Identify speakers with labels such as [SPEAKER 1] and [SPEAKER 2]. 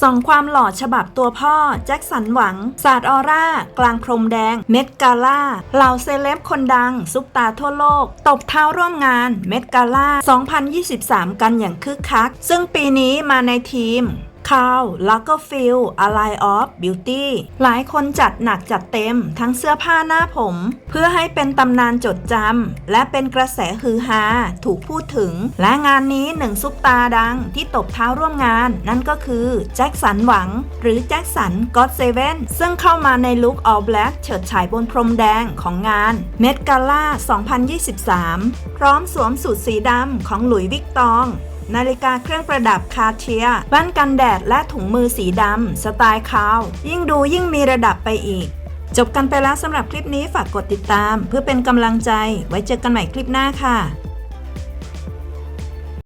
[SPEAKER 1] ส่องความหล่อฉบับตัวพ่อ แจ็คสันหวังสาดออร่า กลางพรมแดง เม็ดกาล่าเหล่าเซเลบคนดัง ซุปตาทั่วโลก ตบเท้าร่วมงาน เม็ดกาล่า 2023 กันอย่างคึกคัก ซึ่งปีนี้มาในทีม คาวลักก็ฟิลอะไรออฟบิวตี้หลายคนจัดหนักจัดเต็ม ทั้งเสื้อผ้าหน้าผม เพื่อให้เป็นตำนานจดจำ และเป็นกระแสฮือฮาถูกพูดถึง และงานนี้หนึ่งซุปตาดังที่ตบเท้าร่วมงาน นั่นก็คือแจ็คสันหวัง หรือแจ็คสันก็อตเซเว่นซึ่งเข้ามาในลุค all black เฉิดฉายบนพรมแดงของงานเมดกาล่า2023 พร้อมสวมสูทสีดำของหลุยส์วิกตอง นาฬิกาเครื่องประดับคาเทียแว่นกันแดดและถุงมือสีดำสไตล์คาว ยิ่งดูยิ่งมีระดับไปอีก จบกันไปแล้วสำหรับคลิปนี้ฝากกดติดตาม เพื่อเป็นกำลังใจ ไว้เจอกันใหม่คลิปหน้าค่ะ